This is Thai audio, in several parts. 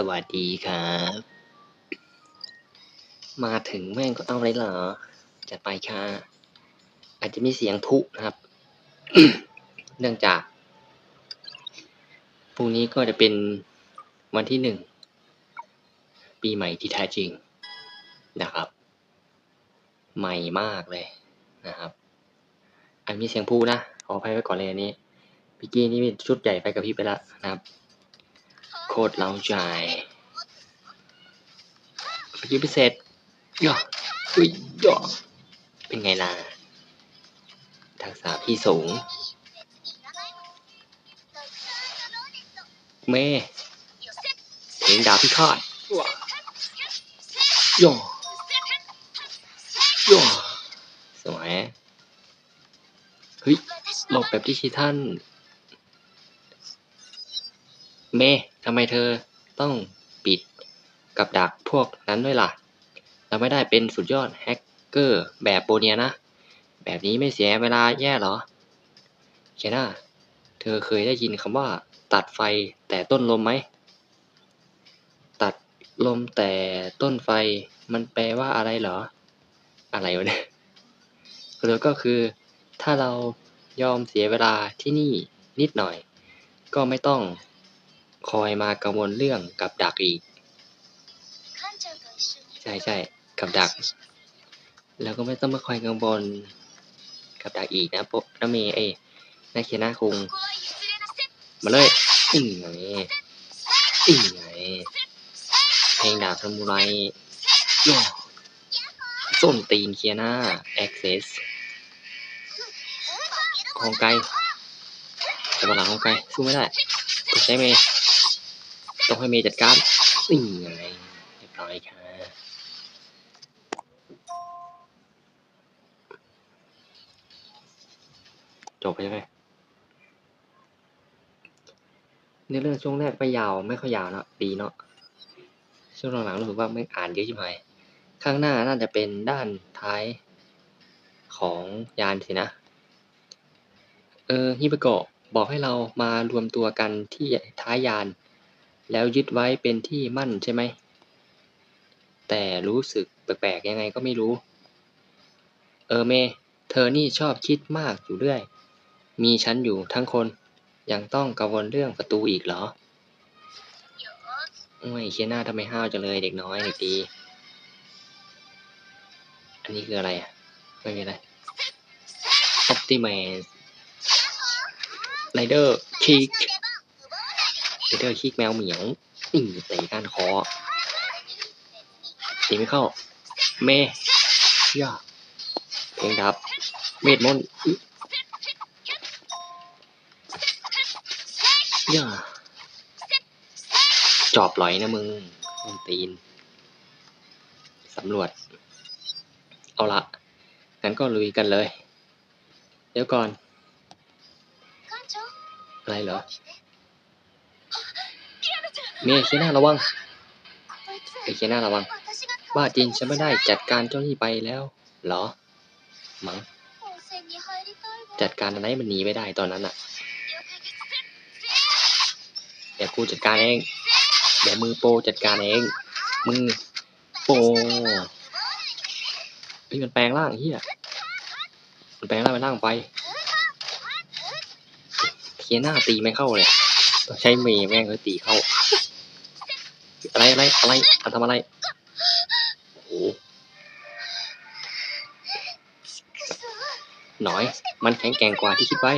สวัสดีครับ มาถึงแม่งก็เอาเลยเหรอจัดไปค่ะ อาจจะมีเสียงทุนะครับ เนื่องจาก พรุ่งนี้ก็จะเป็นวันที่หนึ่ง ปีใหม่ที่แท้จริงนะครับ ใหม่มากเลยนะครับ อันมีเสียงพูนะ ขออภัยไว้ก่อนเลยอันนี้ พี่กี้นี่ชุดใหญ่ไปกับพี่ไปแล้วนะครับ โคตรเล้าใจเมื่อกี้พิเศษย่ออุ้ยย่อเป็นไงล่ะ ทักษะพี่สูง เม่เพลงดาบพิฆาตย่อย่อสวยเฮ้ยหลบแบบดิจิทัล เมทำไมเธอต้องปิดกับดักพวกนั้นด้วยล่ะ เราไม่ได้เป็นสุดยอดแฮกเกอร์แบบโบเนียนะ แบบนี้ไม่เสียเวลาแย่หรอ เชน่า เธอเคยได้ยินคำว่า ตัดไฟแต่ต้นลมไหม ตัดลมแต่ต้นไฟมันแปลว่าอะไรเหรอ อะไรวะเนี่ยหรือก็คือ ถ้าเรายอมเสียเวลาที่นี่นิดหน่อย ก็ไม่ต้อง คอยมากังวลเรื่องกับดักอีก ใช่ใช่กับดัก แล้วก็ไม่ต้องมาคอยกังวลกับดักอีกนะโปะนะเมย์เอ้นาเคียนาคุงมาเลยอิงไงอิงไงเพลงดาบซามูไรโย่ส้นตีนเคียนาแอคเซสฮองไกลจะมาหลังฮองไกลสู้ไม่ได้ต้องใช้เมย์ ต้องให้เมย์จัดการอิงไงเรียบร้อยค่ะจบใช่ไหมในเรื่องช่วงแรกไม่ยาวไม่ค่อยยาวเนอะดีเนาะช่วงหลังๆรู้สึกว่าไม่อ่านเยอะชิบหายข้างหน้าน่าจะเป็นด้านท้ายของยานสินะ เออฮิปโกะบอกให้เรามารวมตัวกันที่ท้ายยาน แล้วยึดไว้เป็นที่มั่นใช่ไหม แต่รู้สึกแปลกๆยังไงก็ไม่รู้ เออเม เธอนี่ชอบคิดมากอยู่เรื่อย มีฉันอยู่ทั้งคน ยังต้องกังวลเรื่องประตูอีกเหรอโอ้ยเคียน่าทำไมห้าวจังเลยเด็กน้อยเด็กดี อันนี้คืออะไรอะ ไม่มีอะไร Optimus Rider Kick Rider Kick แมวเหมียวอือเตะก้านคอตีไม่เข้า เมย่าเพลงดับ เมดมนอึย่าจอบหลอยนะมึงมึงตีน สำรวจ เอาละงั้นก็ลุยกันเลย เดี๋ยวก่อน อะไรเหรอ เมย์เคียน่าระวังเอเคียน่าระวัง บ้าจริงฉันไม่ได้จัดการเจ้าหนี้ไปแล้ว เหรอ มั้ง จัดการอะไรมันหนีไม่ได้ตอนนั้นอะเดี๋ยวกูจัดการเอง เดี๋ยวมือโปจัดการเอง มือโปรเฮ้ยมันแปลงร่างเฮียมันแปลงร่างเป็นร่างไปเทียหน้าตีไม่เข้าเลย ต้องใช้เมย์แม่งก็ตีเข้า อะไรอะไรอะไรมันทำอะไรโอ้โหหน่อย มันแข็งแกร่งกว่าที่คิดไว้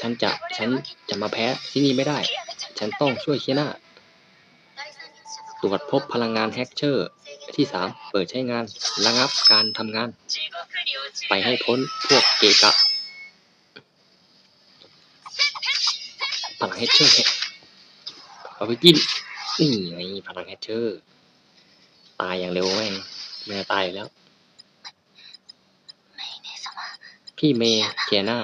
ฉันจะ ฉันจะมาแพ้ที่นี่ไม่ได้ ฉันต้องช่วยเคียนาตรวจพบพลังงานแฮกเชอร์ ที่สามเปิดใช้งานระงับการทำงาน ไปให้พ้นพวกเกกะพลังแฮกเชอร์ เอาไปกินนี่ไงพลังแฮชเชอร์ ตายอย่างเร็วแม่แม่ตายแล้ว พี่เมย์เทียนา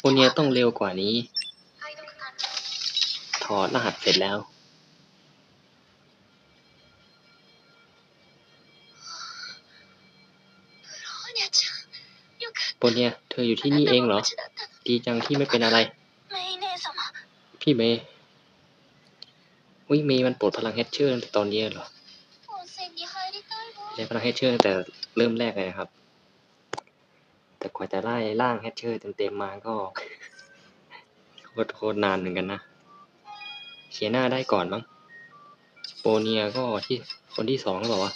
โอเนียต้องเร็วกว่านี้ ถอดรหัสเสร็จแล้วโปเนีย เธออยู่ที่นี่เองเหรอ ดีจังที่ไม่เป็นอะไร พี่เมย์อุ้ยเมย์มันปลดพลังเฮดเชอร์ตั้งแต่ตอนเย็นเหรอใช้พลังเฮดเชอร์ตั้งแต่เริ่มแรกเลยนะครับ แต่กว่าจะไล่ล่างเฮดเชอร์เต็มๆมาก็โคตรโคตรนานเหมือนกันนะเขียนหน้าได้ก่อนมั้งโปเนียก็ที่คนที่สองแล้วบอกว่า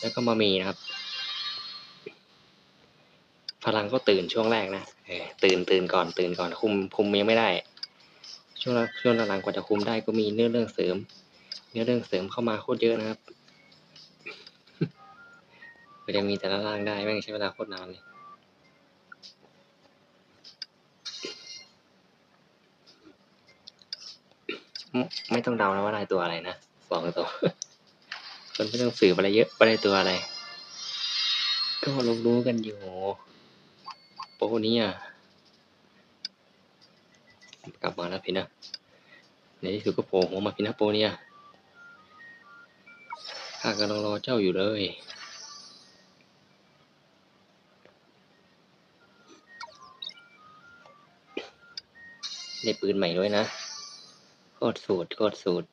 แล้วก็มาเมย์นะครับพลังก็ตื่นช่วงแรกนะตื่นตื่นก่อนตื่นก่อนคุมคุมยังไม่ได้ ช่วงช่วงหลังๆกว่าจะคุมได้ก็มีเนื้อเรื่องเสริม เนื้อเรื่องเสริมเข้ามาโคตรเยอะนะครับก็จะมีแต่ละร่างได้แม่งใช้เวลาโคตรนานเลยไม่ต้องเดานะว่าได้ตัวอะไรนะบอกตรงคนไม่ต้องสืบอะไรเยอะว่าได้ตัวอะไร ก็รู้รู้ๆกันอยู่โปนี้อะ กลับมาแล้วพี่นะ ในที่สุดก็โผล่หัวมาพี่นะโปเนี่ยข้ากำลังรอเจ้าอยู่เลยได้ปืนใหม่ด้วยนะโคตรสูตรโคตรสูตร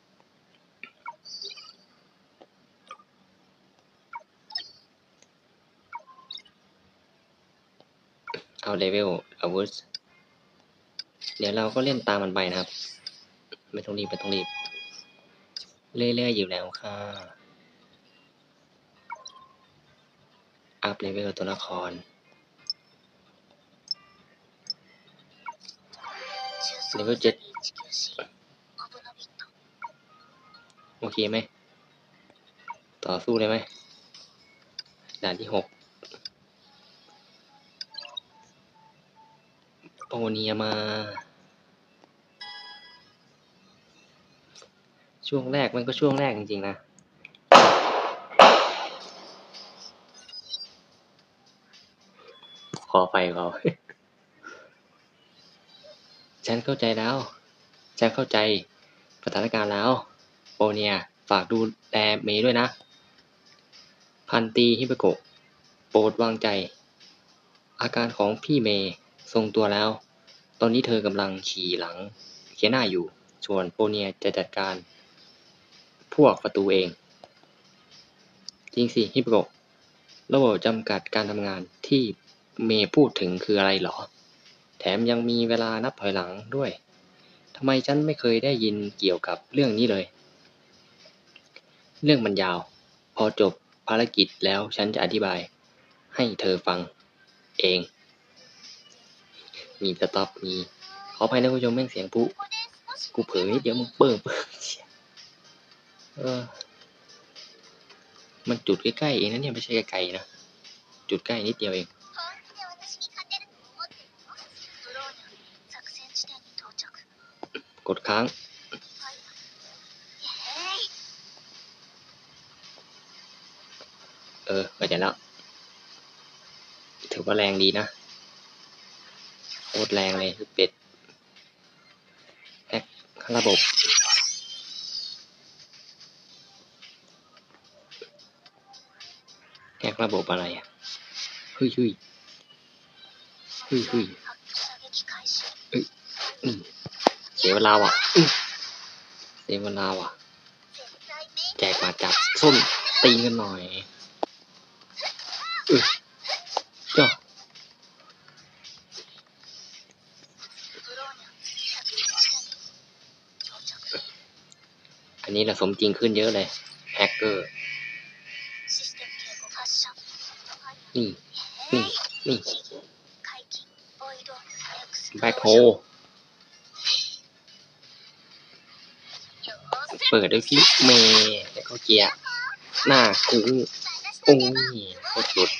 เอาเลเวลอาวุธ เดี๋ยวเราก็เล่นตามมันไปนะครับ ไม่ต้องรีบไม่ต้องรีบ เรื่อยๆอยู่แล้วค่ะ อัพเลเวลตัวละคร เลเวลเจ็ดโอเคไหม ต่อสู้เลยไหม ด่านที่หกโอเนียมา ช่วงแรกมันก็ช่วงแรกจริงๆนะขอไฟเขาฉันเข้าใจแล้ว ฉันเข้าใจสถานการณ์แล้วโปเนียฝากดูแลเมย์ด้วยนะ พันตีฮิปโกะโปรดวางใจ อาการของพี่เมย์ทรงตัวแล้ว ตอนนี้เธอกำลังขี่หลังเคียน่าอยู่ ส่วนโปเนียจะจัดการ พวกประตูเอง จริงสิฮิปโกระบบจำกัดการทำงานที่เมย์พูดถึงคืออะไรเหรอ แถมยังมีเวลานับถอยหลังด้วยทำไมฉันไม่เคยได้ยินเกี่ยวกับเรื่องนี้เลย เรื่องมันยาว พอจบภารกิจแล้วฉันจะอธิบาย ให้เธอฟัง เอง มีสต็อปมีขออภัยนะคุณผู้ชมแม่งเสียงปุ๊กูเผลอนิดเดียวมึงเปิ่มเปิ่ม เออ มันจุดใกล้ๆเองนะเนี่ยไม่ใช่ไกลๆนะ จุดใกล้นิดเดียวเองกดค้าง เออเข้าใจแล้ว ถือว่าแรงดีนะ โคตรแรงเลยคือเป็ดแอคระบบ แกระบบอะไรอะเฮ้ยเฮ้ยเฮ้ยเฮ้ยยเสียเวลาว่ะเสียเวลาว่ะ แจกมาจับส้นตีกันหน่อยเจ้าอันนี้แหละสมจริงขึ้นเยอะเลย แฮกเกอร์ นี่ นี่ นี่แบคโฮเปิดด้วยพี่เมย์แล้วก็เกียร์หน้าคือโอ้ยโคตรหลุด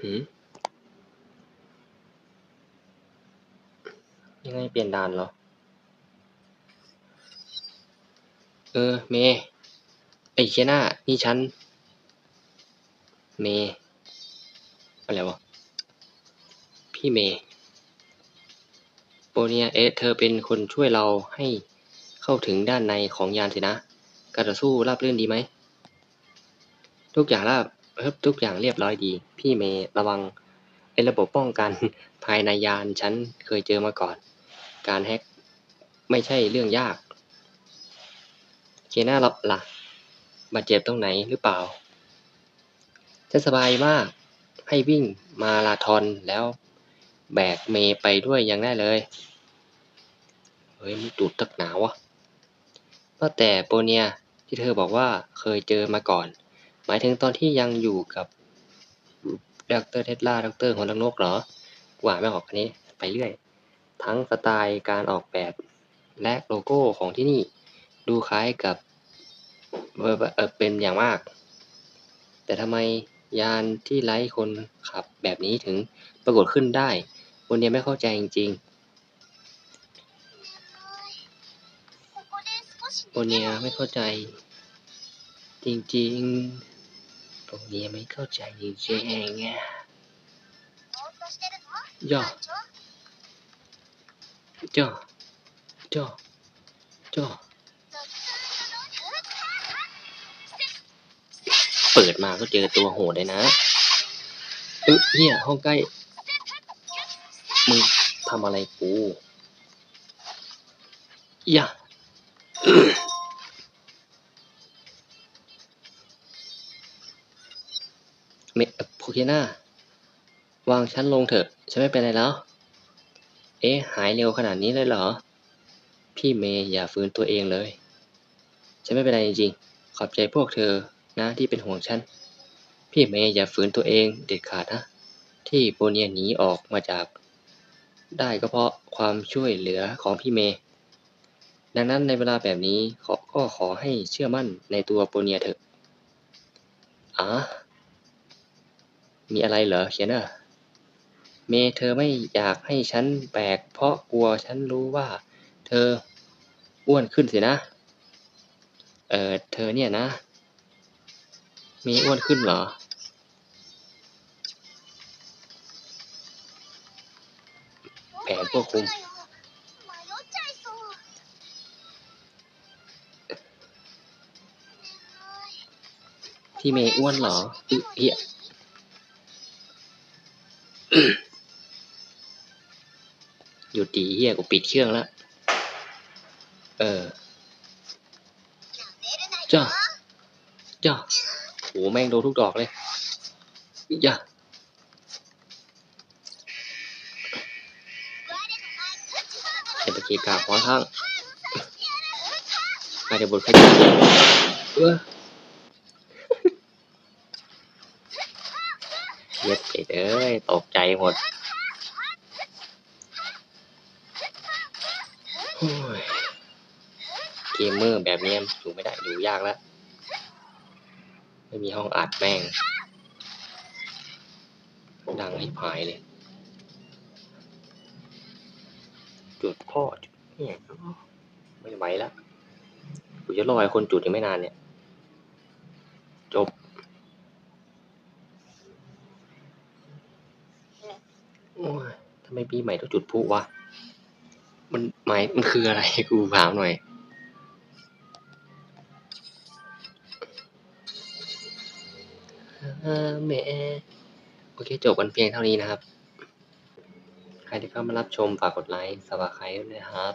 หืยังไงเปลี่ยนด่านเหรอ เออ เมไอ้เชน่านี่ฉัน เม อะไรวะ พี่เมโปเนียเอเธอเป็นคนช่วยเราให้เข้าถึงด้านในของยานสินะ การต่อสู้ราบรื่นดีไหม ทุกอย่างราบเทุกอย่างเรียบร้อยดี พี่เมระวังไอ้ระบบป้องกันภายในยานฉันเคยเจอมาก่อน การแฮกไม่ใช่เรื่องยาก เคน่าเราล่ะบาดเจ็บตรงไหนหรือเปล่าฉันสบายมากให้วิ่งมาราธอนแล้วแบกเมย์ไปด้วยยังได้เลย เฮ้ยมันจุดตักหนาวะว่าแต่โปเนียที่เธอบอกว่าเคยเจอมาก่อน หมายถึงตอนที่ยังอยู่กับดรเทสลาดรหัวลังนกเหรอกูอ่าไม่ออกอันนี้ไปเรื่อย ทั้งสไตล์การออกแบบและโลโก้ของที่นี่ ดูคล้ายกับเป็นอย่างมาก แต่ทำไมยานที่ไร้คนขับแบบนี้ถึงปรากฏขึ้นได้วันนี้ไม่เข้าใจจริงๆวันนี้ไม่เข้าใจ จริงๆวันนี้ไม่เข้าใจจริงๆย่อย่อย่อย่อ เปิดมาก็เจอตัวโหดเลยนะเอ๊ะเฮียห้องใกล้ มึงทำอะไรกูอย่าเมโพเคน่าวางฉันลงเถอะฉันไม่เป็นไรแล้ว เอ๊ะ หายเร็วขนาดนี้เลยเหรอ พี่เมย์อย่าฝืนตัวเองเลย ฉันไม่เป็นไรจริงๆ ขอบใจพวกเธอ นะที่เป็นห่วงฉัน พี่เมย์อย่าฝืนตัวเองเด็ดขาดนะ ที่โปเนียหนีออกมาจาก ได้ก็เพราะความช่วยเหลือของพี่เมย์ ดังนั้นในเวลาแบบนี้ขอก็ขอให้เชื่อมั่นในตัวโปเนียเถอะอ๋อมีอะไรเหรอเขียนเนอร์เมย์เธอไม่อยากให้ฉันแบกเพราะกลัวฉันรู้ว่า เธออ้วนขึ้นสินะ เออเธอเนี่ยนะ มีอ้วนขึ้นเหรอ แผนพวกคุม ที่เมย์อ้วนเหรออึเพียหยุดดีเฮียกูปิดเครื่องแล้ว เออ จ้า จ้า โหแม่งโดนทุกดอกเลยอย่าเห็นตะกี้กาขวางข้างอาจจะบทขยี้เออเย็ดไปเอ้ยตกใจหมดเกมเมอร์แบบนี้อยู่ไม่ได้อยู่ยากแล้ว ไม่มีห้องอัดแม่ง ดังให้พายเลย จุดพ่อจุดเนี่ยไม่ไหวแล้วกูจะรอไอ้คนจุดยังไม่นานเนี่ย จบ โอ้ยทำไมปีใหม่ต้องจุดพลุวะ มันหมายมันคืออะไรกูถามหน่อย แม่โอเคจบกันเพียงเท่านี้นะครับ ใครที่เข้ามารับชมฝากกดไลค์สวัสดีด้วยนะครับ